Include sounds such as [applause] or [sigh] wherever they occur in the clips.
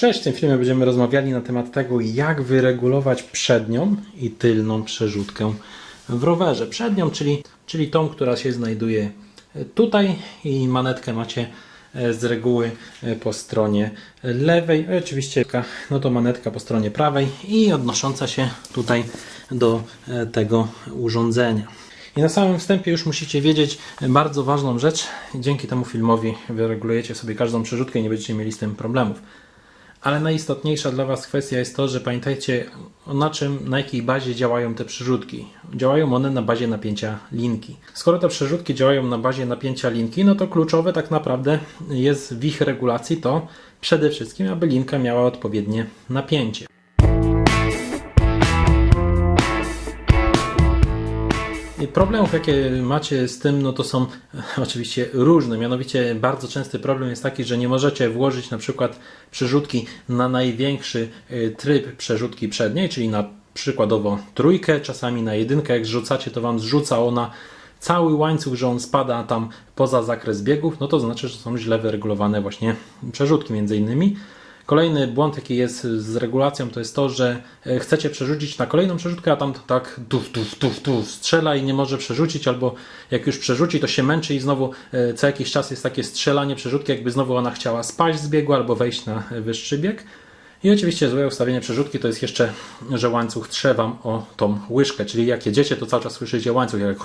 Cześć, w tym filmie będziemy rozmawiali na temat tego, jak wyregulować przednią i tylną przerzutkę w rowerze. Przednią, czyli, czyli tą, która się znajduje tutaj i manetkę macie e, z reguły e, po stronie lewej, oczywiście no to manetka po stronie prawej i odnosząca się tutaj do e, tego urządzenia. I na samym wstępie już musicie wiedzieć bardzo ważną rzecz. Dzięki temu filmowi wyregulujecie sobie każdą przerzutkę i nie będziecie mieli z tym problemów. Ale najistotniejsza dla Was kwestia jest to, że pamiętajcie na czym, na jakiej bazie działają te przerzutki. Działają one na bazie napięcia linki. Skoro te przerzutki działają na bazie napięcia linki, no to kluczowe tak naprawdę jest w ich regulacji to przede wszystkim, aby linka miała odpowiednie napięcie. Problemów, jakie macie z tym, no to są [laughs] oczywiście różne. Mianowicie bardzo częsty problem jest taki, że nie możecie włożyć na przykład przerzutki na największy y, tryb przerzutki przedniej, czyli na przykładowo trójkę, czasami na jedynkę. Jak zrzucacie, to Wam zrzuca ona cały łańcuch, że on spada tam poza zakres biegów, no to znaczy, że są źle wyregulowane właśnie przerzutki między innymi. Kolejny błąd, jaki jest z regulacją, to jest to, że e, chcecie przerzucić na kolejną przerzutkę, a tam to tak tuf, tuf, tuf, tuf, strzela i nie może przerzucić, albo jak już przerzuci, to się męczy i znowu e, co jakiś czas jest takie strzelanie przerzutki, jakby znowu ona chciała spaść z biegu albo wejść na wyższy bieg. I oczywiście złe ustawienie przerzutki to jest jeszcze, że łańcuch trze Wam o tą łyżkę, czyli jak jedziecie, to cały czas słyszycie łańcuch, jak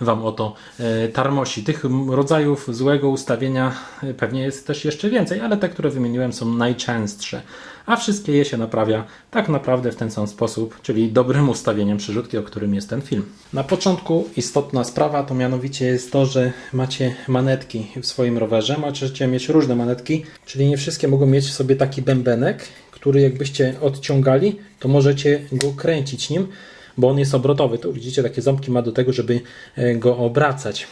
Wam o to e, tarmosi. Tych rodzajów złego ustawienia e, pewnie jest też jeszcze więcej, ale te, które wymieniłem, są najczęstsze. A wszystkie je się naprawia tak naprawdę w ten sam sposób, czyli dobrym ustawieniem przerzutki, o którym jest ten film. Na początku istotna sprawa to mianowicie jest to, że macie manetki w swoim rowerze. Możecie mieć różne manetki, czyli nie wszystkie mogą mieć w sobie taki bębenek, który jakbyście odciągali, to możecie go kręcić nim bo on jest obrotowy. Tu widzicie, takie ząbki ma do tego, żeby e, go obracać.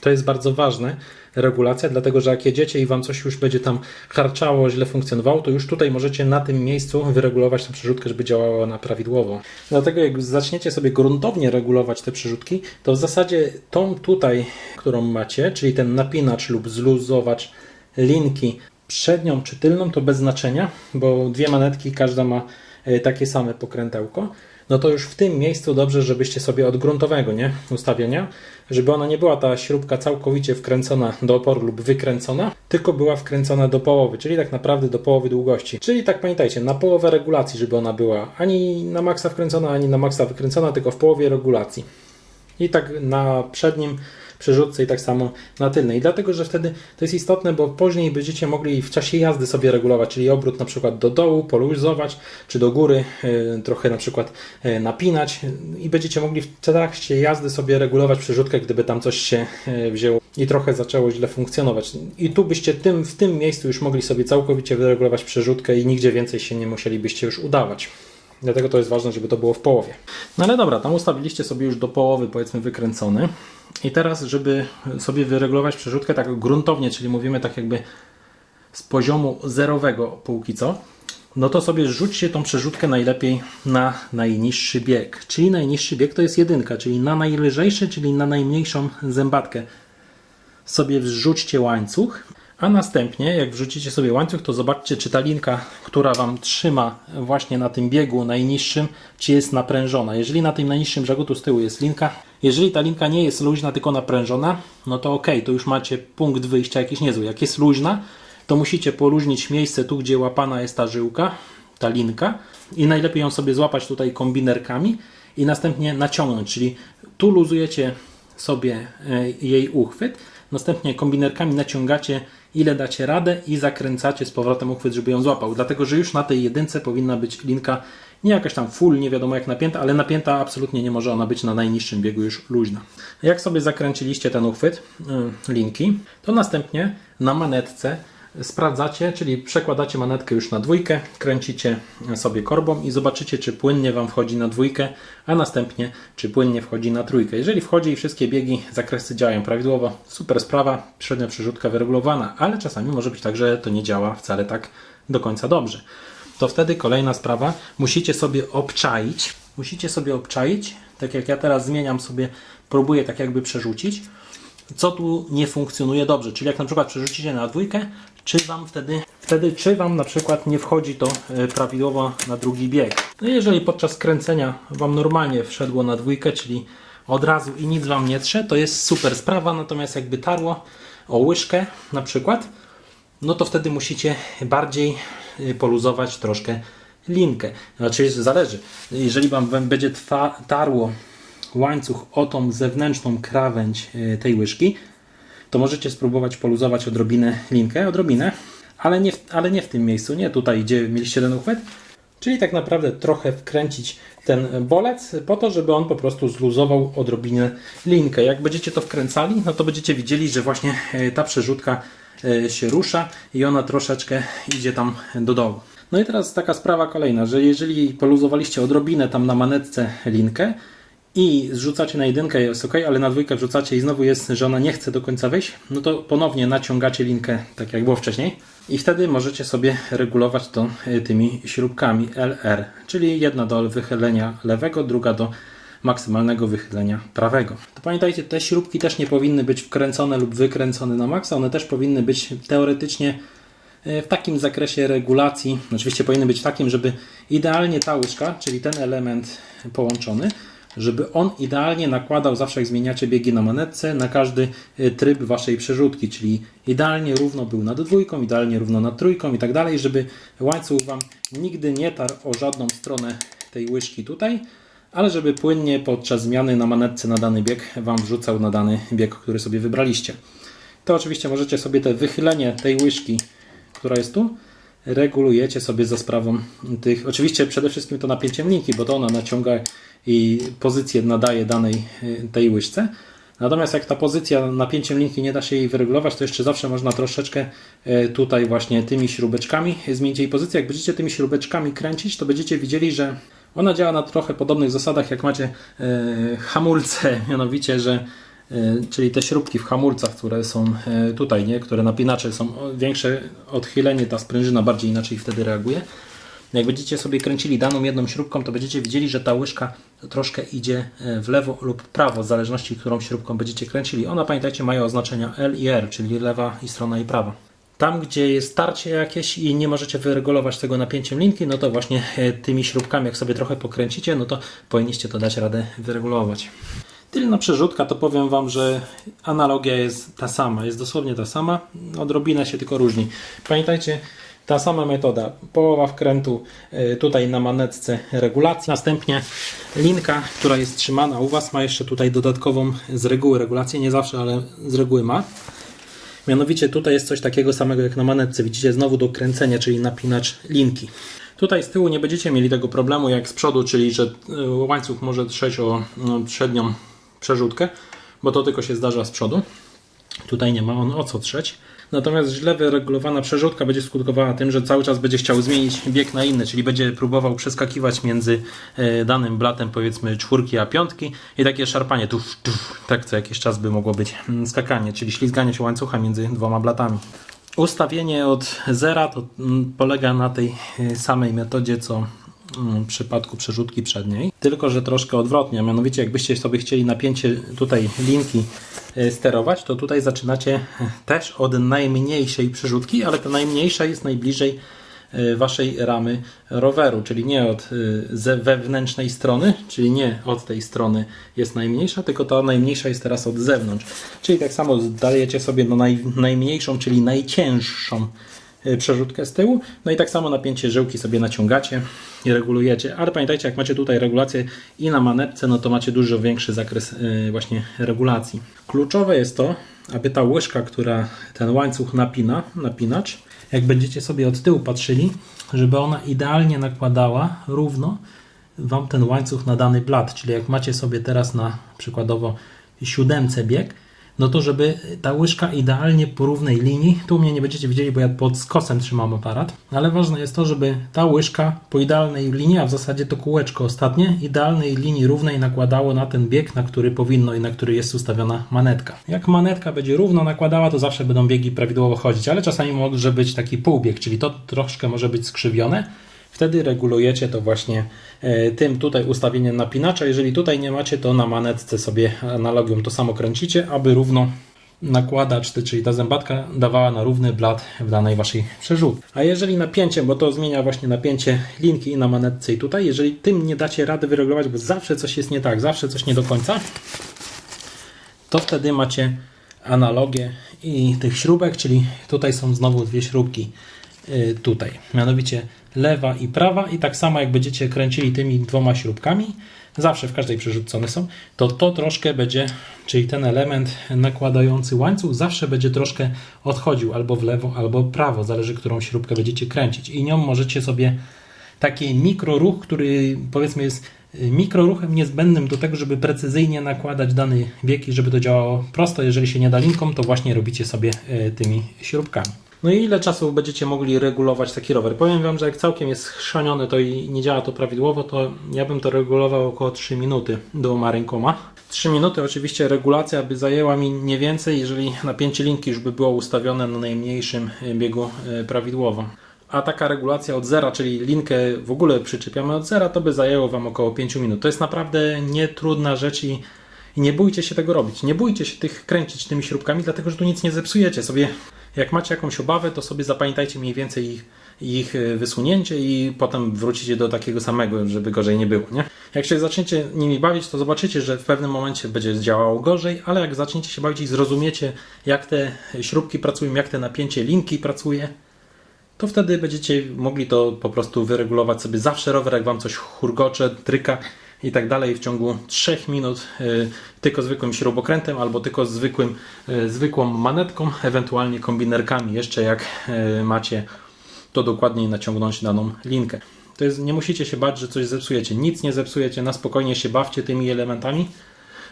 To jest bardzo ważne, regulacja, dlatego że jak jedziecie i Wam coś już będzie tam harczało, źle funkcjonowało, to już tutaj możecie na tym miejscu wyregulować tę przerzutkę, żeby działała ona prawidłowo. Dlatego jak zaczniecie sobie gruntownie regulować te przerzutki, to w zasadzie tą tutaj, którą macie, czyli ten napinacz lub zluzowacz linki przednią czy tylną, to bez znaczenia, bo dwie manetki, każda ma e, takie same pokrętełko no to już w tym miejscu dobrze, żebyście sobie od gruntowego nie, ustawienia, żeby ona nie była ta śrubka całkowicie wkręcona do oporu lub wykręcona, tylko była wkręcona do połowy, czyli tak naprawdę do połowy długości. Czyli tak pamiętajcie, na połowę regulacji, żeby ona była ani na maksa wkręcona, ani na maksa wykręcona, tylko w połowie regulacji. I tak na przednim przerzutce i tak samo na tylnej. Dlatego, że wtedy to jest istotne, bo później będziecie mogli w czasie jazdy sobie regulować, czyli obrót na przykład do dołu, poluzować, czy do góry e, trochę na przykład e, napinać i będziecie mogli w trakcie jazdy sobie regulować przerzutkę, gdyby tam coś się e, wzięło i trochę zaczęło źle funkcjonować. I tu byście tym, w tym miejscu już mogli sobie całkowicie wyregulować przerzutkę i nigdzie więcej się nie musielibyście już udawać. Dlatego to jest ważne, żeby to było w połowie. No ale dobra, tam ustawiliście sobie już do połowy, powiedzmy, wykręcony. I teraz, żeby sobie wyregulować przerzutkę tak gruntownie, czyli mówimy tak jakby z poziomu zerowego póki co, no to sobie rzućcie tą przerzutkę najlepiej na najniższy bieg. Czyli najniższy bieg to jest jedynka, czyli na najlżejszy, czyli na najmniejszą zębatkę sobie wrzućcie łańcuch, a następnie jak wrzucicie sobie łańcuch, to zobaczcie, czy ta linka, która Wam trzyma właśnie na tym biegu najniższym, czy jest naprężona. Jeżeli na tym najniższym brzegu tu z tyłu jest linka, jeżeli ta linka nie jest luźna, tylko naprężona, no to ok, to już macie punkt wyjścia jakiś niezły. Jak jest luźna, to musicie poluźnić miejsce tu, gdzie łapana jest ta żyłka, ta linka i najlepiej ją sobie złapać tutaj kombinerkami i następnie naciągnąć, czyli tu luzujecie sobie e, jej uchwyt, następnie kombinerkami naciągacie ile dacie radę i zakręcacie z powrotem uchwyt, żeby ją złapał. Dlatego, że już na tej jedynce powinna być linka nie jakaś tam full, nie wiadomo jak napięta, ale napięta absolutnie nie może ona być na najniższym biegu już luźna. Jak sobie zakręciliście ten uchwyt y, linki, to następnie na manetce sprawdzacie, czyli przekładacie manetkę już na dwójkę, kręcicie sobie korbą i zobaczycie, czy płynnie Wam wchodzi na dwójkę, a następnie, czy płynnie wchodzi na trójkę. Jeżeli wchodzi i wszystkie biegi, zakresy działają prawidłowo, super sprawa, przednia przerzutka wyregulowana, ale czasami może być tak, że to nie działa wcale tak do końca dobrze. To wtedy kolejna sprawa, musicie sobie obczaić, musicie sobie obczaić, tak jak ja teraz zmieniam sobie, próbuję tak jakby przerzucić, co tu nie funkcjonuje dobrze. Czyli jak na przykład przerzucicie na dwójkę, czy Wam wtedy wtedy czy Wam na przykład nie wchodzi to e, prawidłowo na drugi bieg. No jeżeli podczas kręcenia Wam normalnie wszedło na dwójkę, czyli od razu i nic Wam nie trze, to jest super sprawa, natomiast jakby tarło o łyżkę na przykład, no to wtedy musicie bardziej y, poluzować troszkę linkę. Znaczy zależy. Jeżeli Wam będzie tarło łańcuch o tą zewnętrzną krawędź y, tej łyżki, to możecie spróbować poluzować odrobinę linkę, odrobinę, ale nie ale nie w tym miejscu, nie tutaj, gdzie mieliście ten uchwyt. Czyli tak naprawdę trochę wkręcić ten bolec po to, żeby on po prostu zluzował odrobinę linkę. Jak będziecie to wkręcali, no to będziecie widzieli, że właśnie e, ta przerzutka e, się rusza i ona troszeczkę idzie tam do dołu. No i teraz taka sprawa kolejna, że jeżeli poluzowaliście odrobinę tam na manetce linkę i zrzucacie na jedynkę jest ok, ale na dwójkę wrzucacie i znowu jest, że ona nie chce do końca wyjść, no to ponownie naciągacie linkę tak jak było wcześniej i wtedy możecie sobie regulować to y, tymi śrubkami LR, czyli jedna do wychylenia lewego, druga do maksymalnego wychylenia prawego. To pamiętajcie, te śrubki też nie powinny być wkręcone lub wykręcone na maksa, one też powinny być teoretycznie e, w takim zakresie regulacji, oczywiście powinny być takim, żeby idealnie ta łyżka, czyli ten element połączony, żeby on idealnie nakładał, zawsze jak zmieniacie biegi na manetce, na każdy e, tryb waszej przerzutki, czyli idealnie równo był nad dwójką, idealnie równo nad trójką i tak dalej, żeby łańcuch Wam nigdy nie tarł o żadną stronę tej łyżki tutaj, ale żeby płynnie podczas zmiany na manetce na dany bieg Wam wrzucał na dany bieg, który sobie wybraliście. To oczywiście możecie sobie te wychylenie tej łyżki, która jest tu, regulujecie sobie za sprawą tych, oczywiście przede wszystkim to napięciem linki, bo to ona naciąga i pozycję nadaje danej y, tej łyżce. Natomiast jak ta pozycja napięciem linki nie da się jej wyregulować, to jeszcze zawsze można troszeczkę y, tutaj właśnie tymi śrubeczkami zmienić jej pozycję. Jak będziecie tymi śrubeczkami kręcić, to będziecie widzieli, że ona działa na trochę podobnych zasadach, jak macie y, hamulce, [laughs] mianowicie, że czyli te śrubki w hamulcach, które są y, tutaj, nie? które napinacze są większe odchylenie, ta sprężyna bardziej inaczej wtedy reaguje. Jak będziecie sobie kręcili daną jedną śrubką, to będziecie widzieli, że ta łyżka troszkę idzie e, w lewo lub prawo, w zależności którą śrubką będziecie kręcili. Ona, pamiętajcie, mają oznaczenia L i R, czyli lewa i strona i prawa. Tam, gdzie jest tarcie jakieś i nie możecie wyregulować tego napięciem linki, no to właśnie e, tymi śrubkami, jak sobie trochę pokręcicie, no to powinniście to dać radę wyregulować. Tylna przerzutka to powiem Wam, że analogia jest ta sama, jest dosłownie ta sama, odrobinę się tylko różni. Pamiętajcie, ta sama metoda, połowa wkrętu y, tutaj na manetce regulacji, następnie linka, która jest trzymana u Was, ma jeszcze tutaj dodatkową z reguły regulację, nie zawsze, ale z reguły ma. Mianowicie tutaj jest coś takiego samego jak na manetce. Widzicie znowu do kręcenia, czyli napinacz linki. Tutaj z tyłu nie będziecie mieli tego problemu jak z przodu, czyli że y, łańcuch może trzeć o no, przednią przerzutkę, bo to tylko się zdarza z przodu. Tutaj nie ma on o co trzeć. Natomiast źle wyregulowana przerzutka będzie skutkowała tym, że cały czas będzie chciał zmienić bieg na inny, czyli będzie próbował przeskakiwać między e, danym blatem powiedzmy czwórki a piątki i takie szarpanie, tuf, tuf, tak co jakiś czas by mogło być mm, skakanie, czyli ślizganie się łańcucha między dwoma blatami. Ustawienie od zera to mm, polega na tej e, samej metodzie co przypadku przerzutki przedniej, tylko że troszkę odwrotnie, a mianowicie jakbyście sobie chcieli napięcie tutaj linki e, sterować, to tutaj zaczynacie też od najmniejszej przerzutki, ale ta najmniejsza jest najbliżej e, waszej ramy roweru, czyli nie od e, wewnętrznej strony, czyli nie od tej strony jest najmniejsza, tylko ta najmniejsza jest teraz od zewnątrz. Czyli tak samo dajecie sobie no naj, najmniejszą, czyli najcięższą przerzutkę z tyłu. No i tak samo napięcie żyłki sobie naciągacie i regulujecie. Ale pamiętajcie, jak macie tutaj regulację i na manetce, no to macie dużo większy zakres e, właśnie regulacji. Kluczowe jest to, aby ta łyżka, która ten łańcuch napina, napinacz, jak będziecie sobie od tyłu patrzyli, żeby ona idealnie nakładała równo Wam ten łańcuch na dany blat. Czyli jak macie sobie teraz na przykładowo siódemce bieg, no to żeby ta łyżka idealnie po równej linii, tu mnie nie będziecie widzieli, bo ja pod skosem trzymam aparat, ale ważne jest to, żeby ta łyżka po idealnej linii, a w zasadzie to kółeczko ostatnie, idealnej linii równej nakładało na ten bieg, na który powinno i na który jest ustawiona manetka. Jak manetka będzie równo nakładała, to zawsze będą biegi prawidłowo chodzić, ale czasami może być taki półbieg, czyli to troszkę może być skrzywione. Wtedy regulujecie to właśnie e, tym tutaj ustawieniem napinacza. Jeżeli tutaj nie macie, to na manetce sobie analogią to samo kręcicie, aby równo nakładacz, czyli ta zębatka dawała na równy blat w danej waszej przerzutce. A jeżeli napięcie, bo to zmienia właśnie napięcie linki i na manetce i tutaj, jeżeli tym nie dacie rady wyregulować, bo zawsze coś jest nie tak, zawsze coś nie do końca, to wtedy macie analogię i tych śrubek, czyli tutaj są znowu dwie śrubki y, tutaj, mianowicie lewa i prawa i tak samo jak będziecie kręcili tymi dwoma śrubkami, zawsze w każdej przerzutce one są, to to troszkę będzie, czyli ten element nakładający łańcuch zawsze będzie troszkę odchodził albo w lewo, albo prawo, zależy którą śrubkę będziecie kręcić i nią możecie sobie taki mikroruch, który powiedzmy jest y, mikroruchem niezbędnym do tego, żeby precyzyjnie nakładać dane wieki, żeby to działało prosto. Jeżeli się nie da linką, to właśnie robicie sobie y, tymi śrubkami. No i ile czasu będziecie mogli regulować taki rower? Powiem Wam, że jak całkiem jest chrzaniony to i nie działa to prawidłowo, to ja bym to regulował około 3 minuty dwoma rękoma. 3 minuty oczywiście regulacja by zajęła mi nie więcej, jeżeli napięcie linki już by było ustawione na najmniejszym y, biegu y, prawidłowo. A taka regulacja od zera, czyli linkę w ogóle przyczepiamy od zera, to by zajęło Wam około 5 minut. To jest naprawdę nietrudna rzecz i nie bójcie się tego robić. Nie bójcie się tych kręcić tymi śrubkami, dlatego że tu nic nie zepsujecie sobie. Jak macie jakąś obawę, to sobie zapamiętajcie mniej więcej ich, ich e, wysunięcie i potem wrócicie do takiego samego, żeby gorzej nie było. Nie? Jak się zaczniecie nimi bawić, to zobaczycie, że w pewnym momencie będzie działało gorzej, ale jak zaczniecie się bawić i zrozumiecie, jak te śrubki pracują, jak te napięcie linki pracuje, to wtedy będziecie mogli to po prostu wyregulować sobie zawsze rower, jak Wam coś churgocze, tryka i tak dalej w ciągu 3 minut y, tylko zwykłym śrubokrętem albo tylko zwykłym, y, zwykłą manetką, ewentualnie kombinerkami jeszcze jak y, macie to dokładniej naciągnąć daną linkę. To jest, nie musicie się bać, że coś zepsujecie. Nic nie zepsujecie, na spokojnie się bawcie tymi elementami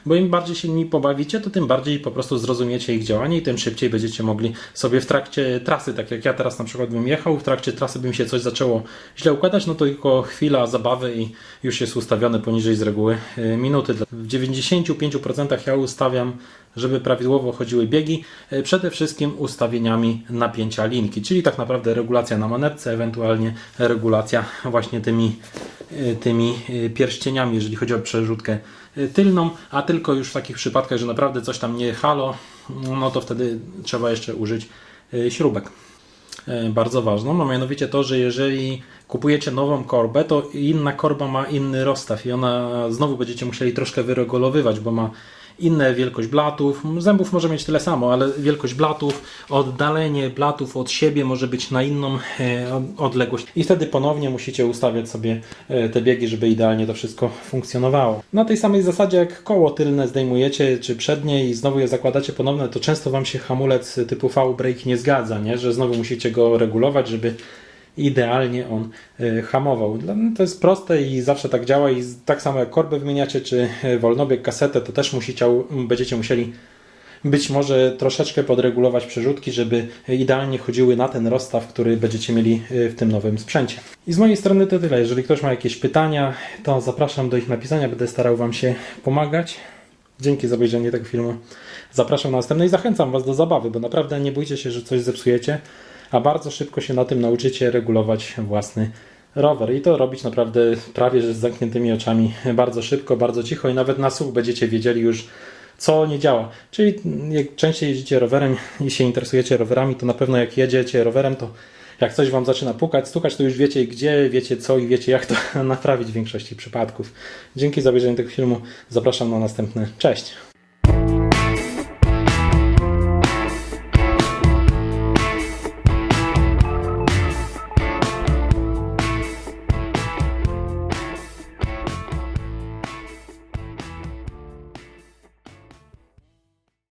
bo im bardziej się nimi pobawicie, to tym bardziej po prostu zrozumiecie ich działanie i tym szybciej będziecie mogli sobie w trakcie trasy, tak jak ja teraz na przykład bym jechał, w trakcie trasy bym się coś zaczęło źle układać, no to tylko chwila zabawy i już jest ustawione poniżej z reguły y, minuty. W 95% ja ustawiam, żeby prawidłowo chodziły biegi, y, przede wszystkim ustawieniami napięcia linki, czyli tak naprawdę regulacja na manetce, ewentualnie regulacja właśnie tymi y, tymi y, pierścieniami, jeżeli chodzi o przerzutkę tylną, a tylko już w takich przypadkach, że naprawdę coś tam nie halo, no to wtedy trzeba jeszcze użyć śrubek. Bardzo ważną, no mianowicie to, że jeżeli kupujecie nową korbę, to inna korba ma inny rozstaw i ona znowu będziecie musieli troszkę wyregulowywać, bo ma inne wielkość blatów. Zębów może mieć tyle samo, ale wielkość blatów, oddalenie blatów od siebie może być na inną e, odległość. I wtedy ponownie musicie ustawiać sobie e, te biegi, żeby idealnie to wszystko funkcjonowało. Na tej samej zasadzie jak koło tylne zdejmujecie, czy przednie i znowu je zakładacie ponowne, to często Wam się hamulec typu V-brake nie zgadza, nie? że znowu musicie go regulować, żeby idealnie on y, hamował. To jest proste i zawsze tak działa i tak samo jak korbę wymieniacie, czy y, wolnobieg, kasetę, to też będziecie musieli być może troszeczkę podregulować przerzutki, żeby idealnie chodziły na ten rozstaw, który będziecie mieli y, w tym nowym sprzęcie. I z mojej strony to tyle. Jeżeli ktoś ma jakieś pytania, to zapraszam do ich napisania, będę starał Wam się pomagać. Dzięki za obejrzenie tego filmu. Zapraszam na następny i zachęcam Was do zabawy, bo naprawdę nie bójcie się, że coś zepsujecie, a bardzo szybko się na tym nauczycie regulować własny rower. I to robić naprawdę prawie że z zamkniętymi oczami bardzo szybko, bardzo cicho i nawet na słuch będziecie wiedzieli już, co nie działa. Czyli jak częściej jeździcie rowerem i się interesujecie rowerami, to na pewno jak jedziecie rowerem, to jak coś Wam zaczyna pukać, stukać, to już wiecie gdzie, wiecie co i wiecie jak to [laughs] naprawić w większości przypadków. Dzięki za obejrzenie tego filmu. Zapraszam na następny. Cześć!